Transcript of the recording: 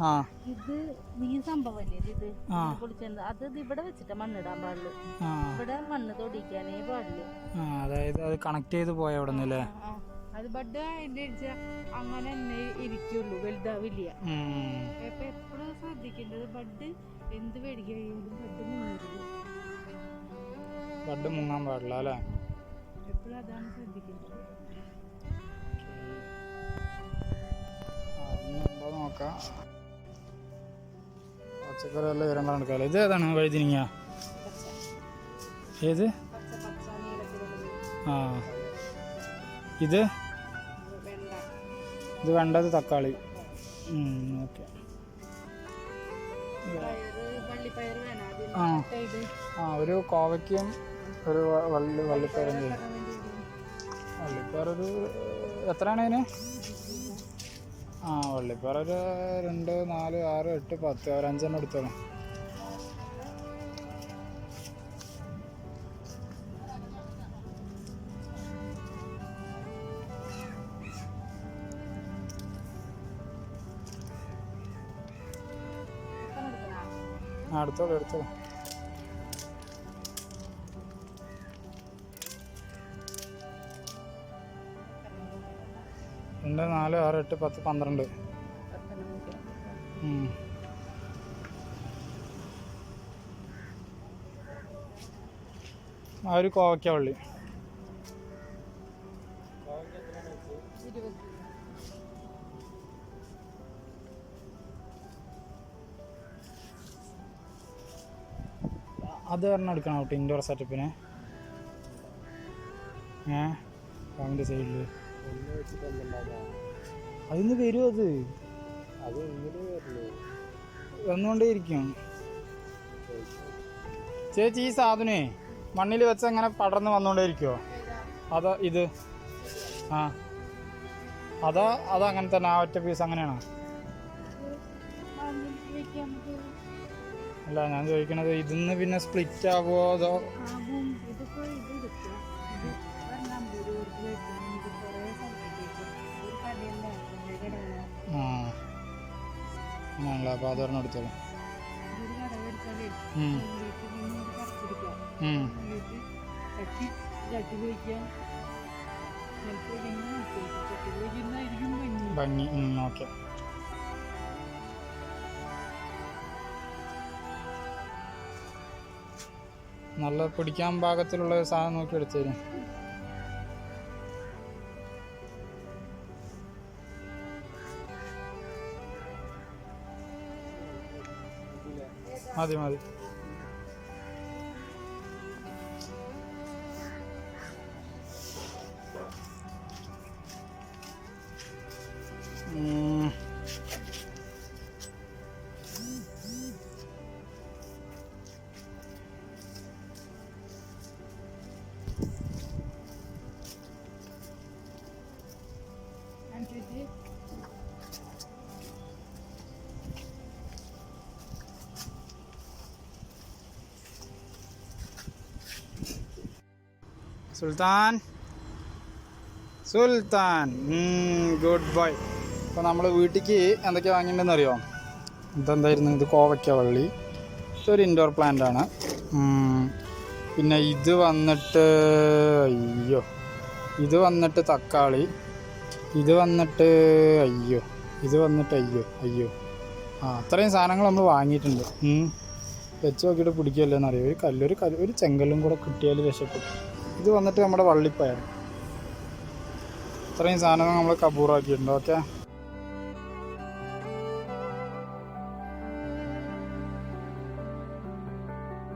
ആ. ഇത് നീ സംഭവല്ലേ ഇത്. പൊളിച്ചത് അത് ഇവിടെ വെച്ചിട്ട് മണ്ണിടാൻ പാടുള്ളൂ. ആ. ഇവിടെ മണ്ണ് തൊടിക്കാനേ പാടില്ല അതായത് അത് കണക്ട് ചെയ്ത് പോയ അവിടെ. അത് ബഡ് അതിന്റെ അങ്ങനെ തന്നെ ഇരിക്കുള്ളൂ വലുതാവില്ല. അപ്പൊ എപ്പോഴും ശ്രദ്ധിക്കേണ്ടത്? ബഡ് എന്ത് മേടിക്കാനും ബഡ് ബഡ് മുങ്ങാൻ പാടില്ല അല്ലേ എപ്പോഴും അതാണ് ശ്രദ്ധിക്കേണ്ടത്? ഉണ്ടോ നോക്കാം. പച്ചക്കറി എല്ലാം ഇരണ്ടാണ് എടുക്കാമല്ലോ ഇത് ഏതാണ്? വഴുതിനിങ്ങ? ഏത്? ആ. ഇത്? ഇത് വേണ്ടത് തക്കാളി. ഓക്കെ. ആ. ആ ഒരു കോവയ്ക്കും ഒരു വള്ളി വള്ളിപ്പയറും വള്ളിപ്പയർ ഒരു എത്രയാണ് അതിന്? ആ വള്ളിപ്പാറ ഒരു രണ്ട് നാല് ആറ് എട്ട് പത്ത് ഒരു അഞ്ചെണ്ണം എടുത്തോ എത്ര എടുക്കണോ? എടുത്തോളൂ രണ്ട് നാല് ആറ് എട്ട് പത്ത് പന്ത്രണ്ട്. ആ ഒരു കോവയ്ക്ക വള്ളി. അത് പറഞ്ഞ എടുക്കണം കേട്ടോ ഇൻഡോർ സെറ്റപ്പിന് ഏ? ഫാമിന്റെ സൈഡിൽ അതിന്ന് വരുമോ അത്. വന്നുകൊണ്ടേയിരിക്കും ചേച്ചി ഈ സാധനേ മണ്ണിൽ വെച്ച് അങ്ങനെ പടർന്ന് വന്നുകൊണ്ടേ ഇരിക്കുമോ അതോ ഇത്. ആ. അതോ അതോ അങ്ങനെ തന്നെ ആ ഒറ്റ പീസ് അങ്ങനെയാണോ. അല്ല ഞാൻ ചോദിക്കണത് ഇതിന്ന് പിന്നെ സ്പ്ലിറ്റ് ആകുമോ അതോ? ഇങ്ങനെ അപ്പോൾ അതൊരെണ്ണം വയ്ക്കുന്നതായിരിക്കും ഭംഗി. ഓക്കെ നല്ല പിടിക്കാൻ പാകത്തിലുള്ള ഒരു സാധനം നോക്കി എടുത്തേരും. മതി മതി Sultan. Sultan. Good boy അപ്പോൾ നമ്മൾ വീട്ടിലേക്ക് എന്തൊക്കെ വാങ്ങിയിട്ടുണ്ടെന്ന് അറിയോ ഇതെന്തായിരുന്നു? ഇത് കോവയ്ക്ക വള്ളി. ഇതൊരു ഇൻഡോർ പ്ലാന്റ് ആണ്. പിന്നെ ഇത് വന്നിട്ട് അയ്യോ. ഇത് വന്നിട്ട് തക്കാളി. ഇത് വന്നിട്ട് അയ്യോ. ഇത് വന്നിട്ട് അയ്യോ അയ്യോ. ആ അത്രയും സാധനങ്ങൾ നമ്മൾ വാങ്ങിയിട്ടുണ്ട്. വെച്ച് നോക്കിയിട്ട് പിടിക്കുമല്ലോ എന്നറിയാം? ഒരു കല്ലൊരു കല്ല് ഒരു ചെങ്കല്ലും കൂടെ കിട്ടിയാൽ രക്ഷപ്പെട്ടു. ഇത് വന്നിട്ട് നമ്മുടെ വള്ളിപ്പയർ. ഇത്രയും സാധനങ്ങൾ നമ്മൾ കബൂറാക്കിയിട്ടുണ്ട് ഓക്കെ?